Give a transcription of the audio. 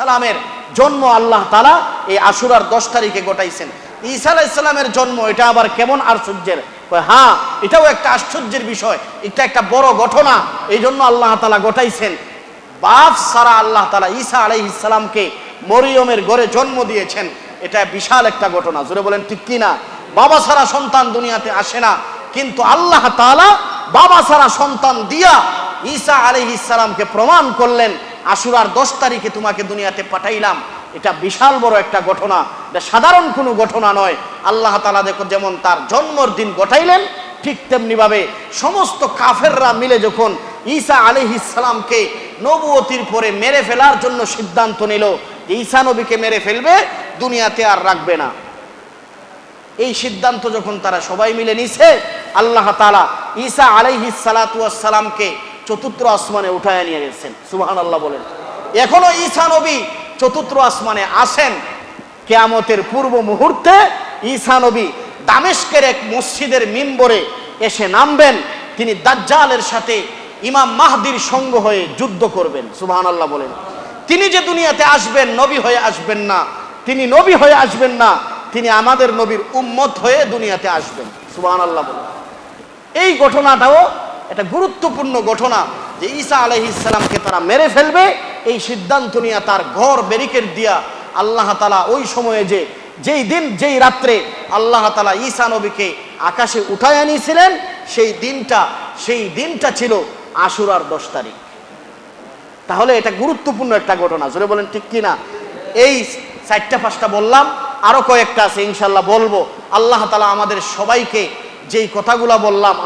ইসালামের জন্ম আল্লাহ তালা এই আশুরার দশ তারিখে গোটাইছেন ঈসা আলাহ ইসলামের জন্ম, এটা আবার কেমন আশ্চর্যের হ্যাঁ এটাও একটা আশ্চর্যের বিষয়, এটা একটা বড় ঘটনা এই জন্য আল্লাহ তালা গোটাইছেন বাপ সারা আল্লাহ তালা ঈসা আলাই ইসলামকে মরিয়মের ঘরে জন্ম দিয়েছেন, এটা বিশাল একটা ঘটনা, জোরে বলেন ঠিক কি না বাবা সারা সন্তান দুনিয়াতে আসে না, কিন্তু আল্লাহ তাআলা বাবা সারা সন্তান দিয়া ঈসা আলাইহিস ইসলামকে প্রমাণ করলেন আশুরার দশ তারিখে তোমাকে দুনিয়াতে পাঠাইলাম। এটা বিশাল বড় একটা ঘটনা। এটা সাধারণ কোনো ঘটনা নয়। আল্লাহ তাআলা দেখো যেমন তার জন্মর দিন ঘটাইলেন, ঠিক তেমনিভাবে সমস্ত কাফেররা মিলে যখন ঈসা আলাইহিস সালামকে নবুয়তির পরে মেরে ফেলার জন্য সিদ্ধান্ত নিল যে ঈসা নবীকে মেরে ফেলবে, দুনিয়াতে আর রাখবে না। এই সিদ্ধান্ত যখন তারা সবাই মিলে নিছে, আল্লাহ তালা ঈসা আলাইহি সালাতামকে চতুর্থ আসমানে উঠায় নিয়ে গেছেন। সুবাহান আল্লাহ বলেন। এখনও ঈসা নবী চতুর্থ আসমানে আসেন কেয়ামতের পূর্ব মুহূর্তে ঈসা নবী দামেস্কের এক মসজিদের মিম্বরে এসে নামবেন। তিনি দাজ্জালের সাথে ইমাম মাহদির সঙ্গ হয়ে যুদ্ধ করবেন। সুবাহান আল্লাহ বলেন। তিনি যে দুনিয়াতে আসবেন, নবী হয়ে আসবেন না। তিনি নবী হয়ে আসবেন না। তিনি আমাদের নবীর উম্মত হয়ে দুনিয়াতে আসবেন। সুবাহান আল্লাহ বলেন। এই ঘটনাটাও একটা গুরুত্বপূর্ণ ঘটনা যে ঈসা আলহিসামকে তারা মেরে ফেলবে। এই সিদ্ধান্ত নিয়ে তার ঘর ব্যারিকেড দিয়া আল্লাহ তালা ওই সময়ে যে, যেই দিন, যেই রাত্রে আল্লাহ তালা ঈসা নবীকে আকাশে উঠায় আনিয়েছিলেন, সেই দিনটা সেই দিনটা ছিল আশুরার দশ তারিখ। তাহলে এটা গুরুত্বপূর্ণ একটা ঘটনা। জোরে বলেন, ঠিক কিনা এই চারটা, পাঁচটা বললাম, আরও কয়েকটা আছে ইনশাল্লাহ বলব। আল্লাহ তালা আমাদের সবাইকে যেই কথাগুলা বললাম